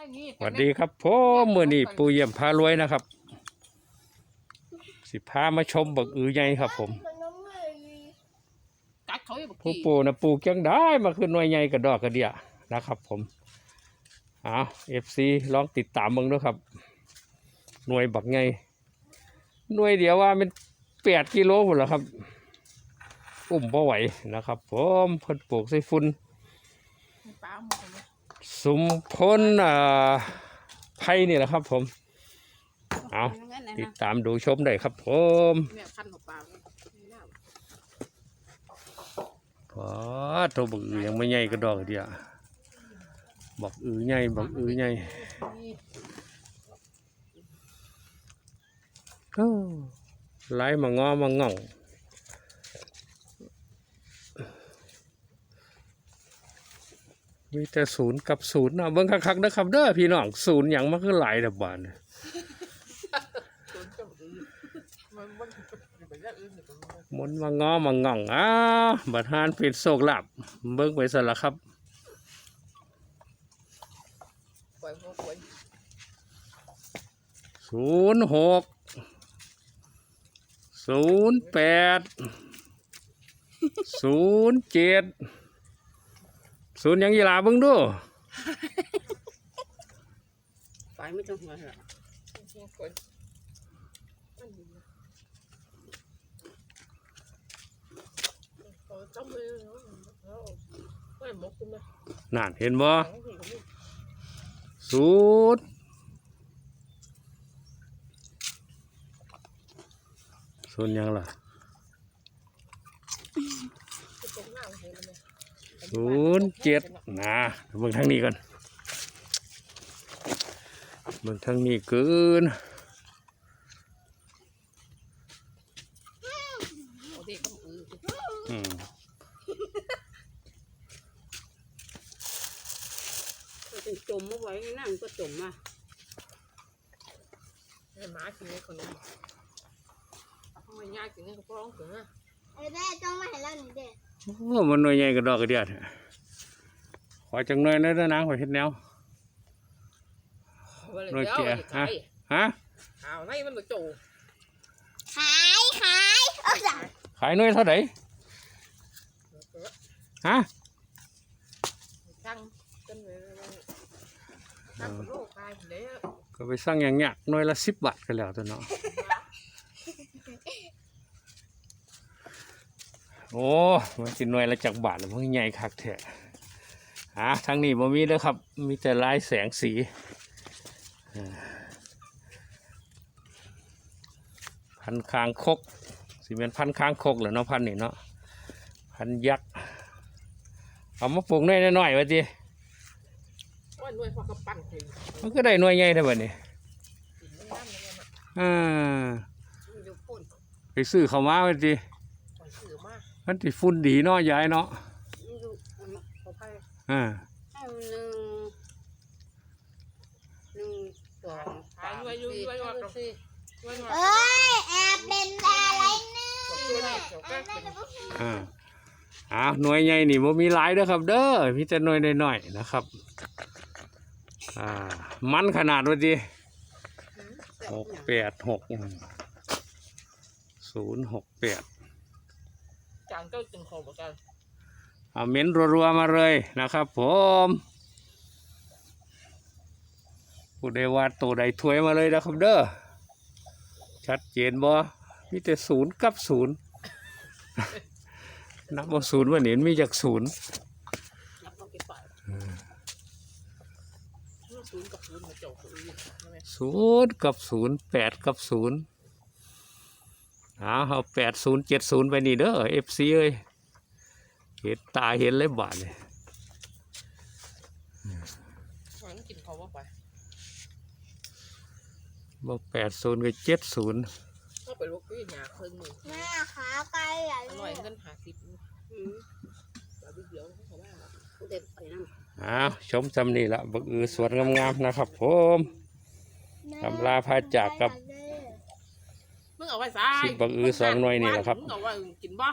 ไม่มีสวัสดีครับผมมื่อนี้ปูเยี่ยมพารวยนะครับ สิพามาชมบักอือใหญ่ครับ ผมกัดเขาอยู่บักผู้กี้ปูนะปูเกียงได้มาขึ้นหน่วยใหญ่กระดอกกระเดียนะครับ ผมอ้าวเอฟซีลองติดตามมึงด้วยครับ หน่วยบักใหญ่หน่วยเดียวว่ามันแปดกิโลหมดแล้วครับ อุ้มพอไหวนะครับ ผมเพิ่นปลูกใส่ฝุ่น มีปลาหมดเลยสุมพ้นอ่าไผ่นี่แหละครับ ผม เอางั้นนะติดตามดูชมได้ครับ ผมเนี่ยพันของปลาเนี่ยไม่น่าพอตัวบักอือยังไม่ใหญ่กระดอกเดียวบักอือใหญ่บักอือใหญ่โอ้ไหลมางอมาง่อง มีแต่ศูนย์กับศูนย์นะเบิ่งคักๆนะครับเด้อพี่น้องศูนย์อย่างมันคือหลายดับบานยโดนจับอือมันมันเป็นเรื่องอื่นอยู่ตรงนี้หมนมางอมาง่องอ้าบัดฮานป็นโศกลับ เบิ่งไปซะละครับศูนย์หกศูนย์แปดศูนย์เจ็ด ศูนย์ยังยีลาเบิ่งดูปล่อยไม่ต้องหัวหรอกจริงๆปล่อยนั่นเห็นบ่าไม่ศูนย์ศูนย์ยังล่ะ ตรงหน้าเห็นไหม ศูนย์เจ็ดนะเบิ่งทางนี้ก่อนเบิ่งทางนี้เกินเอาเด็กก็อืออืมถึงจมมาไว้นั่งก็จมมาให้หมากินในขนมทำไมยากกินในกระเพาะถึงอะไอ้แม่ต้องมาให้เราหนึ่งเด็ด โอ้มันหน่วยใหญ่กระดอกกระเดียดขอจังหน่อยนะเด้อนางขอเฮ็ดแนวหน่วยเจ้าฮะฮะอ้าวในมันมาโจขายขายเอาสั่งขายหน่วยเท่าไหร่ฮะตั้งกันเลยตั้งโลกกายเด้อก็ไปสั่งอย่างเงี้ยหน่วยละสิบบาทก็แล้วตัวเนาะ โอ้มันสิหน่วยละจักบาทแล้วมันใหญ่คักแท้ฮะทางนี้บ่มีเด้อครับ มีแต่ลายแสงสีพันคางคกสิเป็นพันคางคกเหรอเนาะพันนี่เนาะพันยักษ์เอามาปลูกหน่อยหน่อยๆวะจีมันก็ได้หน่วยใหญ่ได้บ่เนี่ยกินน้อ่าไปซื้อเขามาวะจีปล่อยสื่อ มากมันติฝุ่นดีเนาะยายเนาะอยู่เขาพายอ่าเอาหนึ่งหนึ่งสองสามสี่ห้าสี่หน่วยหน่วยเอ้ยแอบเป็นอะไรเนี่ยตัวไหนเจ้าก็แม่เป็นจะพูดอ่าอ้าวหน่วยใหญ่นี่บ่มีหลายเด้อครับ เด้อมีแต่หน่วยน้อยๆนะครับอ่ามันขนาดว่าจีหกแปดหกศูนย์หกแปดจางเจ้าจึงขอบอกกันเอาเม้นรัวๆมาเลยนะครับ ผมผู้ใดวาดตัวใดถวยมาเลยนะครับเด้อชัดเจนบ่มีแต่ศูนย์กับศูนย์นับว่าศูนย์วันนี้มีจากศูนย์นับเอาไปปล่อยศูนย์กับศูนย์มาเจ้าตัวอื่นใช่ไหมศูนย์กับศูนย์แปดกับศูนย์ เอาเอาแปดศูนย์เจ็ดศูนย์ไปนี่เด้อเอฟซีเอ้ยเห็นตาเห็นเลยบาทเลยมันกินเขาว่าไปบอกแปดศูนย์กับเจ็ดศูนย์ก็ไปลวกด้วยหยาครึ่งหนึ่งแม่ขาไกลอะอเลร่อยยเงินหาสิบอืมแต่เดียวเขาว่ากูเด็กไปนั่งอ้าวชมจำนี่ละบักอือสวนงามๆนะครับผมอำลาพาจากกับ มึงเอาไว้ซ้ายสิบบักอือสองหน่วยนี่แหละครับ มึงเอาไว้กินบ่